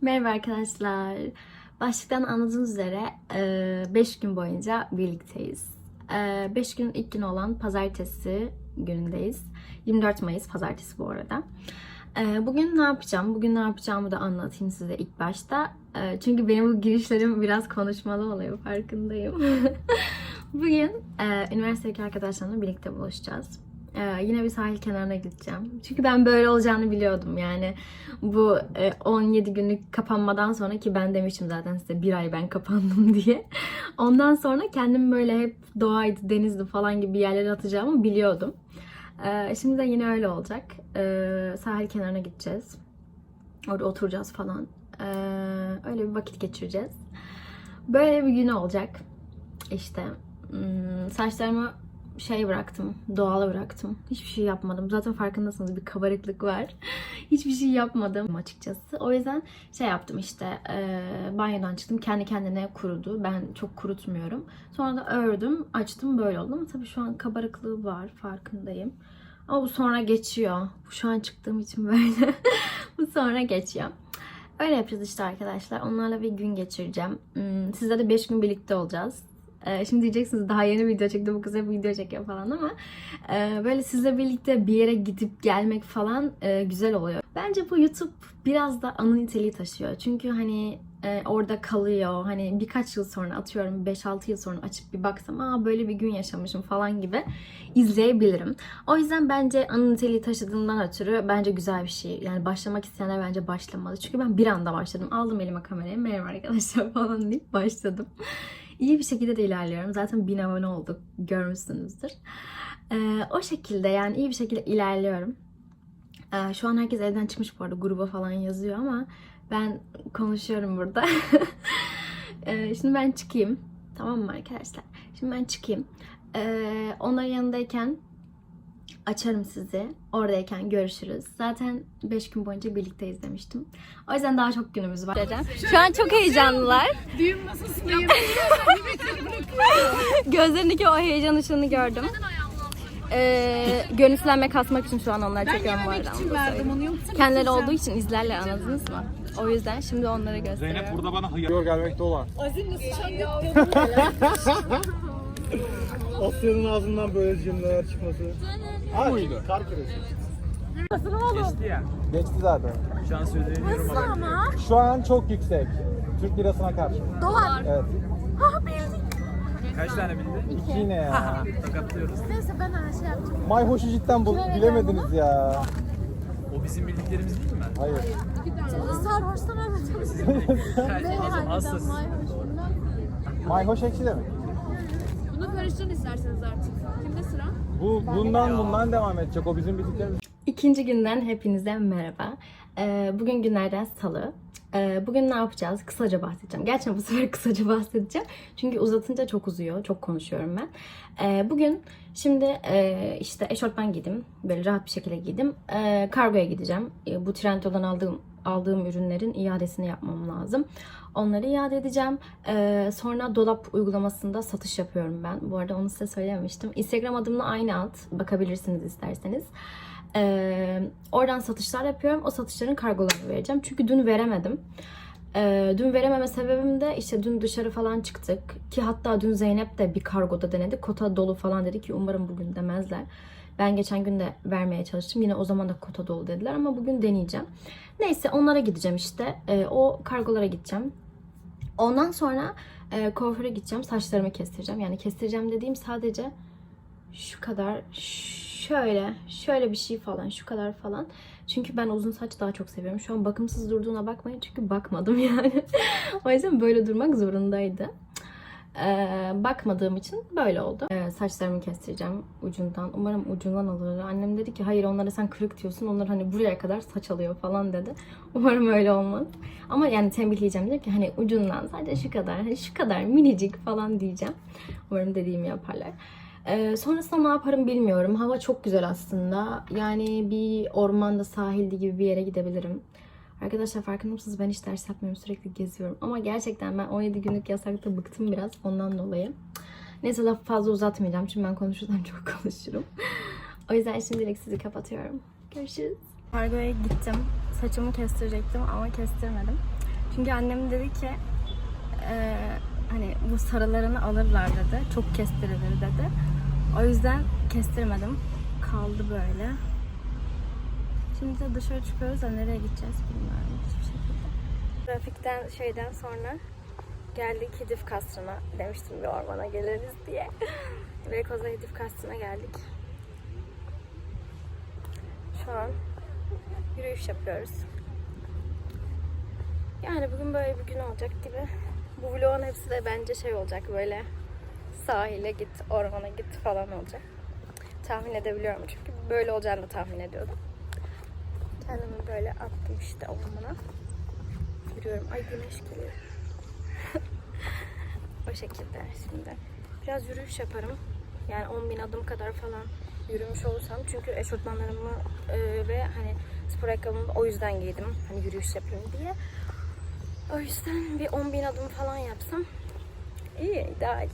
Merhaba arkadaşlar. Başlıktan anladığınız üzere 5 gün boyunca birlikteyiz. 5 gün ilk gün olan pazartesi günündeyiz. 24 Mayıs pazartesi bu arada. E, Bugün ne yapacağım? Bugün ne yapacağımı da anlatayım size ilk başta. E, Çünkü benim bu girişlerim biraz konuşmalı oluyor farkındayım. Bugün e, üniversitedeki arkadaşlarımla birlikte buluşacağız. E, yine bir sahil kenarına gideceğim. Çünkü ben böyle olacağını biliyordum. Yani bu e, 17 günlük kapanmadan sonra ki ben demiştim zaten size bir ay ben kapandım diye. Ondan sonra kendimi böyle hep doğaydı, denizdi falan gibi yerlere atacağımı biliyordum. E, şimdi de yine öyle olacak. E, sahil kenarına gideceğiz. Orada oturacağız falan. E, öyle bir vakit geçireceğiz. Böyle bir gün olacak. İşte hmm, saçlarımı şey bıraktım, doğala bıraktım. Hiçbir şey yapmadım. Zaten farkındasınız bir kabarıklık var. Hiçbir şey yapmadım açıkçası. O yüzden şey yaptım işte e, banyodan çıktım. Kendi kendine kurudu. Ben çok kurutmuyorum. Sonra da ördüm, açtım böyle oldu. Ama tabii şu an kabarıklığı var farkındayım. Ama bu sonra geçiyor. Bu şu an çıktığım için böyle. bu sonra geçiyor. Öyle yapacağız işte arkadaşlar. Onlarla bir gün geçireceğim. Hmm, Sizle de 5 gün birlikte olacağız. Ee, Şimdi diyeceksiniz daha yeni video çekti bu kız hep video çekiyor falan ama e, böyle sizle birlikte bir yere gidip gelmek falan e, güzel oluyor. Bence bu YouTube biraz da anı niteliği taşıyor. Çünkü hani e, orada kalıyor. Hani birkaç yıl sonra atıyorum 5-6 yıl sonra açıp bir baksam aa böyle bir gün yaşamışım falan gibi izleyebilirim. O yüzden bence anı niteliği taşıdığından ötürü bence güzel bir şey. Yani başlamak isteyenler bence başlamalı. Çünkü ben bir anda başladım. Aldım elime kamerayı merhaba arkadaşlar falan deyip başladım. İyi bir şekilde de ilerliyorum. Zaten 1000 abone olduk. Görmüşsünüzdür. Ee, o şekilde yani iyi bir şekilde ilerliyorum. Ee, şu an herkes evden çıkmış bu arada. Gruba falan yazıyor ama ben konuşuyorum burada. Ee, şimdi ben çıkayım. Tamam mı arkadaşlar? Şimdi ben çıkayım. Ee, onların yanındayken açarım sizi. Oradayken görüşürüz. Zaten 5 gün boyunca birlikteyiz demiştim. O yüzden daha çok günümüz var. Şu an çok heyecanlılar. Düğün masasındayım. Gözlerindeki o heyecan ışığını gördüm. Ee, görüntülenme kasmak için şu an onları Ben çekiyorum bu arada. verdim onu yoksa Kendileri bitireceğim. olduğu için izlerler anladınız mı? O yüzden şimdi onları gösteriyorum. Zeynep burada bana hıyar. Gör gelmekte olan. Azim nasıl çangık Asya'nın ağzından böyle cümleler çıkması. Ha, Buydu. Kar küresi. Geçti ya. Geçti zaten. Şu an söyleyemiyorum ama. Şu an çok yüksek. Türk lirasına karşı. Dolar. Evet. Kaç tane bildin? İki yine ya. Takatlıyoruz. Neyse ben her şey yapacağım. Mayhoş'u cidden bul bilemediniz ya. O bizim bildiklerimiz değil mi? Hayır. Sarhoştan anlatalım. Sizin bildikleriniz. Asla siz. Mayhoş ekşi demek. Bunu karıştırın isterseniz artık. Bu bundan bundan devam edecek. O bizim bildiklerimiz. İkinci günden hepinize merhaba. Ee, bugün günlerden salı. Ee, bugün ne yapacağız? Kısaca bahsedeceğim. Gerçekten bu sefer kısaca bahsedeceğim. Çünkü uzatınca çok uzuyor. Çok konuşuyorum ben. Ee, bugün şimdi e, işte eşortman giydim. Böyle rahat bir şekilde giydim. Kargoya gideceğim. Bu Trendyol'dan aldığım aldığım ürünlerin iadesini yapmam lazım. Onları iade edeceğim. Ee, sonra dolap uygulamasında satış yapıyorum ben. Bu arada onu size söylememiştim. Instagram adımla aynı alt. Bakabilirsiniz isterseniz. Ee, oradan satışlar yapıyorum. O satışların kargolarını vereceğim. Çünkü dün veremedim. Ee, dün verememe sebebim de işte dün dışarı falan çıktık. Ki hatta dün Zeynep de bir kargoda denedi. Kota dolu falan dedi ki umarım bugün demezler. Ben geçen gün de vermeye çalıştım. Yine o zaman da kota dolu dediler ama bugün deneyeceğim. Neyse onlara gideceğim işte. Ee, o kargolara gideceğim. Ondan sonra e, kuaföre gideceğim. Saçlarımı kestireceğim. Yani kestireceğim dediğim sadece şu kadar şöyle şöyle bir şey falan şu kadar falan. Çünkü ben uzun saç daha çok seviyorum. Şu an bakımsız durduğuna bakmayın çünkü bakmadım yani. o yüzden böyle durmak zorundaydı. Ee, bakmadığım için böyle oldu. Ee, saçlarımı kestireceğim ucundan. Umarım ucundan alır. Annem dedi ki hayır onlara sen kırık diyorsun. Onlar hani buraya kadar saç alıyor falan dedi. Umarım öyle olmaz. Ama yani tembihleyeceğim diyor ki hani ucundan sadece şu kadar, hani şu kadar minicik falan diyeceğim. Umarım dediğimi yaparlar. Ee, sonrasında ne yaparım bilmiyorum. Hava çok güzel aslında. Yani bir ormanda sahilde gibi bir yere gidebilirim. Arkadaşlar farkında mısınız? Ben hiç ders yapmıyorum. Sürekli geziyorum. Ama gerçekten ben 17 günlük yasakta bıktım biraz ondan dolayı. Neyse lafı fazla uzatmayacağım. Çünkü ben konuşursam çok konuşurum. o yüzden şimdilik sizi kapatıyorum. Görüşürüz. Kargoya gittim. Saçımı kestirecektim ama kestirmedim. Çünkü annem dedi ki e, hani bu sarılarını alırlar dedi. Çok kestirilir dedi. O yüzden kestirmedim. Kaldı böyle. Şimdi de dışarı çıkıyoruz da nereye gideceğiz bilmiyorum hiçbir şekilde. Trafikten şeyden sonra geldik Hidif Kasrı'na. Demiştim bir ormana geliriz diye. Beykoz'a Hidif Kasrı'na geldik. Şu an yürüyüş yapıyoruz. Yani bugün böyle bir gün olacak gibi. Bu vlogun hepsi de bence şey olacak böyle sahile git, ormana git falan olacak. Tahmin edebiliyorum çünkü böyle olacağını da tahmin ediyordum. Böyle attım işte ormana. Yürüyorum. Ay güneş geliyor. o şekilde şimdi. Biraz yürüyüş yaparım. Yani 10 bin adım kadar falan yürümüş olursam. Çünkü eşofmanlarımı e, ve hani spor ayakkabımı o yüzden giydim. Hani yürüyüş yapayım diye. O yüzden bir 10 bin adım falan yapsam iyi, ideal.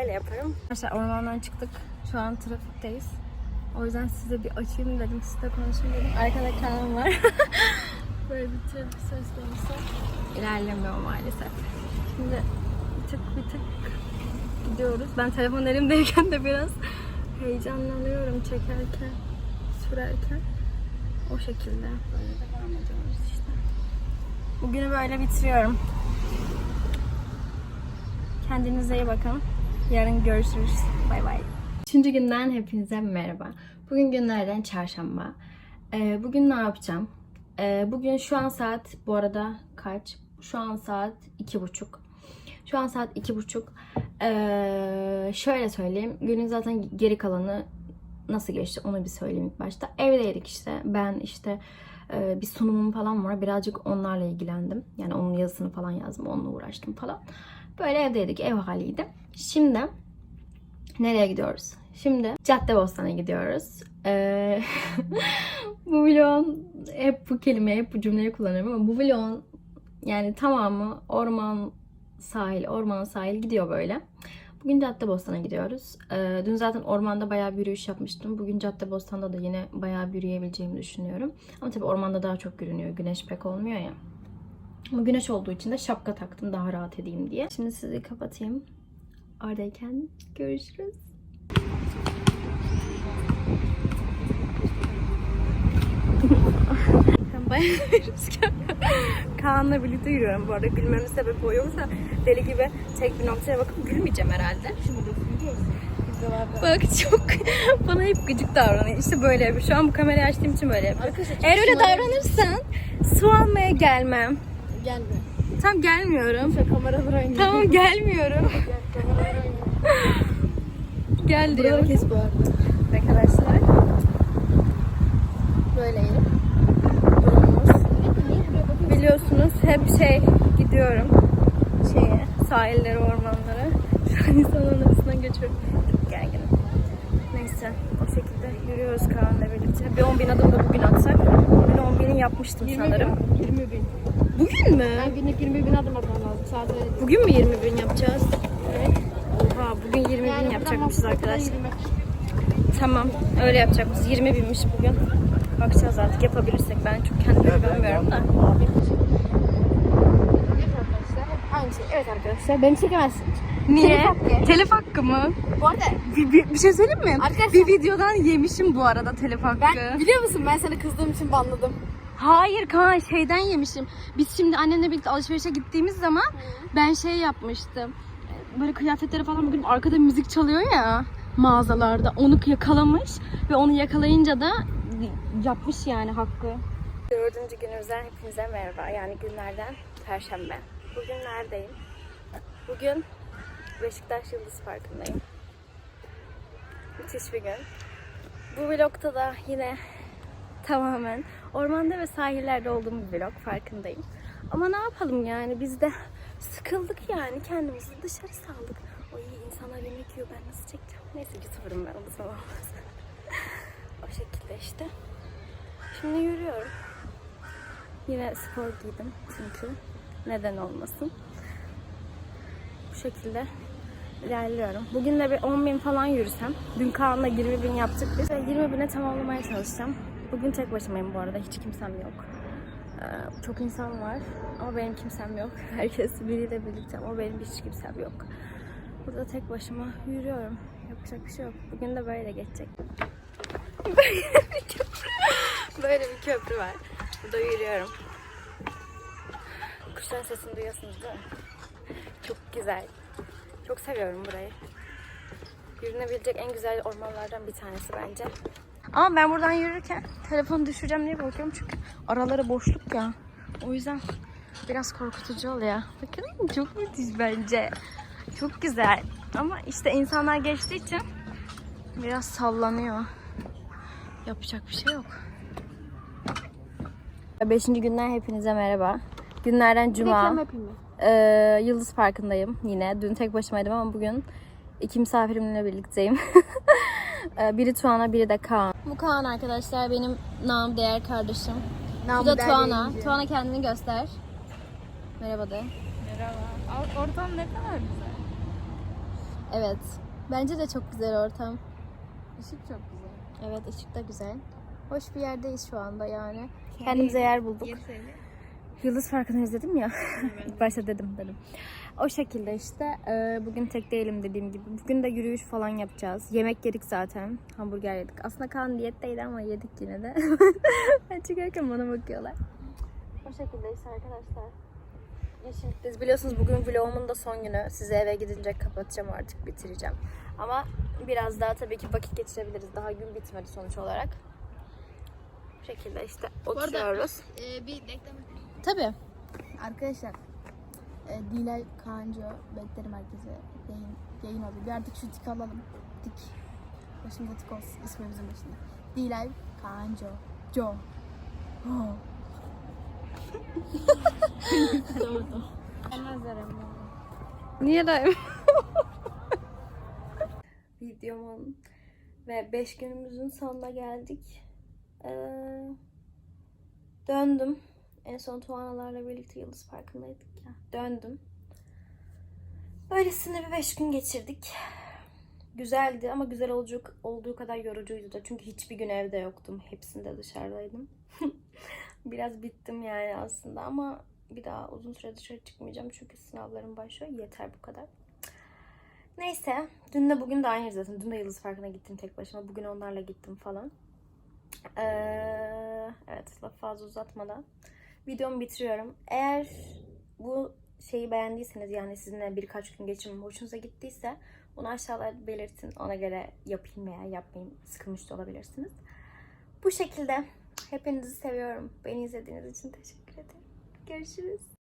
Öyle yaparım. Arkadaşlar ormandan çıktık. Şu an trafikteyiz. O yüzden size bir açayım dedim, size konuşayım dedim. Arkada kanalım var. Böyle bir trafik söz konusu. İlerlemiyor maalesef. Şimdi bir tık bir tık gidiyoruz. Ben telefon elimdeyken de biraz heyecanlanıyorum çekerken, sürerken. O şekilde böyle devam ediyoruz işte. Bugünü böyle bitiriyorum. Kendinize iyi bakın. Yarın görüşürüz. Bay bay. Üçüncü günden hepinize merhaba. Bugün günlerden çarşamba. Ee, bugün ne yapacağım? Ee, bugün şu an saat bu arada kaç? Şu an saat iki buçuk. Şu an saat iki buçuk. Ee, şöyle söyleyeyim. Günün zaten geri kalanı nasıl geçti onu bir söyleyeyim ilk başta. Evdeydik işte. Ben işte e, bir sunumum falan var. Birazcık onlarla ilgilendim. Yani onun yazısını falan yazdım. Onunla uğraştım falan. Böyle evdeydik. Ev haliydi. Şimdi nereye gidiyoruz? Şimdi Caddebostan'a gidiyoruz. Ee, bu vlogun hep bu kelimeyi, hep bu cümleyi kullanıyorum ama bu vlogun yani tamamı orman sahil, orman sahil gidiyor böyle. Bugün Caddebostan'a gidiyoruz. Ee, dün zaten ormanda bayağı bir yürüyüş yapmıştım. Bugün Caddebostan'da da yine bayağı bir yürüyebileceğimi düşünüyorum. Ama tabii ormanda daha çok yürünüyor. Güneş pek olmuyor ya. Ama güneş olduğu için de şapka taktım daha rahat edeyim diye. Şimdi sizi kapatayım. Oradayken görüşürüz. Bayağı rüzgar. Kaan'la birlikte yürüyorum bu arada. Gülmemin sebebi o yoksa deli gibi tek bir noktaya bakıp gülmeyeceğim herhalde. Bak çok bana hep gıcık davranıyor. İşte böyle yapıyor. Şu an bu kamerayı açtığım için böyle yapıyor. Eğer öyle davranırsan su almaya gelmem. Gelme. Tam gelmiyorum. Kameraları oynayın. Tamam gelmiyorum. Gel diyor. kes bu arada. Arkadaşlar. Böyleyim. Biliyorsunuz hep şey gidiyorum. Şeye, sahillere, ormanlara. Şu an insanların arasından geçiyorum. Gerginim. Neyse o şekilde yürüyoruz Kaan'la birlikte. Bir 10 bin adım da bugün atsak. Bugün 10 bini yapmıştım sanırım. 20 bin. Bugün mü? Ben günlük 20 bin adım atmam lazım. Saat öyle. Bugün mü 20 bin yapacağız? Evet. Oha bugün 20 bin Yani yapacakmışız buradan arkadaşlar. Tamam öyle yapacakmışız. 20 binmiş bugün. Bakacağız artık yapabilirsek. Ben çok kendimi güvenmiyorum da. Evet arkadaşlar. Aynı şey. Evet arkadaşlar. Beni çekemezsin. Niye? Telif hakkı. Telif hakkı mı? Bu arada Bir, bir, bir şey söyleyeyim mi? Arkadaşlar- Bir videodan yemişim bu arada telif hakkı. ben biliyor musun ben sana kızdığım için banladım. Hayır Kaan şeyden yemişim. Biz şimdi annemle birlikte alışverişe gittiğimiz zaman ben şey yapmıştım. Böyle kıyafetlere falan bugün arkada müzik çalıyor ya mağazalarda. Onu yakalamış ve onu yakalayınca da yapmış yani hakkı. Dördüncü günümüzden hepinize merhaba. Yani günlerden Perşembe. Bugün neredeyim? Bugün Beşiktaş Yıldız Parkı'ndayım. Müthiş bir gün. Bu vlogta da yine tamamen ormanda ve sahillerde olduğum bir vlog farkındayım. Ama ne yapalım yani biz de sıkıldık yani kendimizi dışarı saldık. O iyi insanlar yemek yiyor ben nasıl çekeceğim? Neyse youtuberım ben o zaman o şekilde işte. Şimdi yürüyorum. Yine spor giydim çünkü neden olmasın. Bu şekilde ilerliyorum. Bugün de bir 10 bin falan yürüsem. Dün Kaan'la 20 bin yaptık biz. Ve 20 bine tamamlamaya çalışacağım. Bugün tek başımayım bu arada. Hiç kimsem yok. Ee, çok insan var ama benim kimsem yok. Herkes biriyle birlikte ama benim hiç kimsem yok. Burada tek başıma yürüyorum. Yapacak bir şey yok. Bugün de böyle geçecek. Böyle bir köprü, böyle bir köprü var. Burada yürüyorum. Kuşların sesini duyuyorsunuz değil mi? Çok güzel. Çok seviyorum burayı. Yürünebilecek en güzel ormanlardan bir tanesi bence. Ama ben buradan yürürken telefonu düşüreceğim diye korkuyorum çünkü araları boşluk ya. O yüzden biraz korkutucu oluyor. Bakın çok müthiş bence. Çok güzel. Ama işte insanlar geçtiği için biraz sallanıyor. Yapacak bir şey yok. Beşinci günden hepinize merhaba. Günlerden cuma. Ee, Yıldız Parkı'ndayım yine. Dün tek başımaydım ama bugün iki misafirimle birlikteyim. Ee, biri Tuana, biri de Kaan. Bu Kaan arkadaşlar benim nam değer kardeşim. Bu da Tuana. Tuana kendini göster. Merhaba de. Merhaba. Ortam ne kadar güzel. Evet. Bence de çok güzel ortam. Işık çok güzel. Evet ışık da güzel. Hoş bir yerdeyiz şu anda yani. Kendimize yer bulduk. Yıldız Parkı'nı dedim ya. İlk başta dedim dedim. O şekilde işte. e, bugün tek değilim dediğim gibi. Bugün de yürüyüş falan yapacağız. Yemek yedik zaten. Hamburger yedik. Aslında kan diyetteydi ama yedik yine de. ben çıkarken bana bakıyorlar. O şekilde işte arkadaşlar. Yeşillikteyiz. Biliyorsunuz bugün vlogumun da son günü. Size eve gidince kapatacağım artık bitireceğim. Ama biraz daha tabii ki vakit geçirebiliriz. Daha gün bitmedi sonuç olarak. Bu şekilde işte oturuyoruz. Ee, bir reklam Tabii. Arkadaşlar e, Dilay Kaanco Bekleri Merkezi yayın, yayın oluyor. Bir artık şu tik alalım. Tik. Başımda tik olsun. ismimizin başında. Dilay Kaanco. Jo. Oh. Niye daim? Videomun ve 5 günümüzün sonuna geldik. Ee, döndüm. En son Tuanalarla birlikte Yıldız Parkı'ndaydık ya. Döndüm. Böylesine bir 5 gün geçirdik. Güzeldi ama güzel olacak olduğu kadar yorucuydu da. Çünkü hiçbir gün evde yoktum. Hepsinde dışarıdaydım. Biraz bittim yani aslında ama bir daha uzun süre dışarı çıkmayacağım çünkü sınavlarım başlıyor. Yeter bu kadar. Neyse. Dün de bugün de aynı zaten. Dün de Yıldız Parkı'na gittim tek başıma. Bugün onlarla gittim falan. Ee, evet lafı fazla uzatmadan videomu bitiriyorum. Eğer bu şeyi beğendiyseniz yani sizinle birkaç gün geçirmem hoşunuza gittiyse bunu aşağıda belirtin. Ona göre yapayım veya yapmayayım. Sıkılmış da olabilirsiniz. Bu şekilde hepinizi seviyorum. Beni izlediğiniz için teşekkür ederim. Görüşürüz.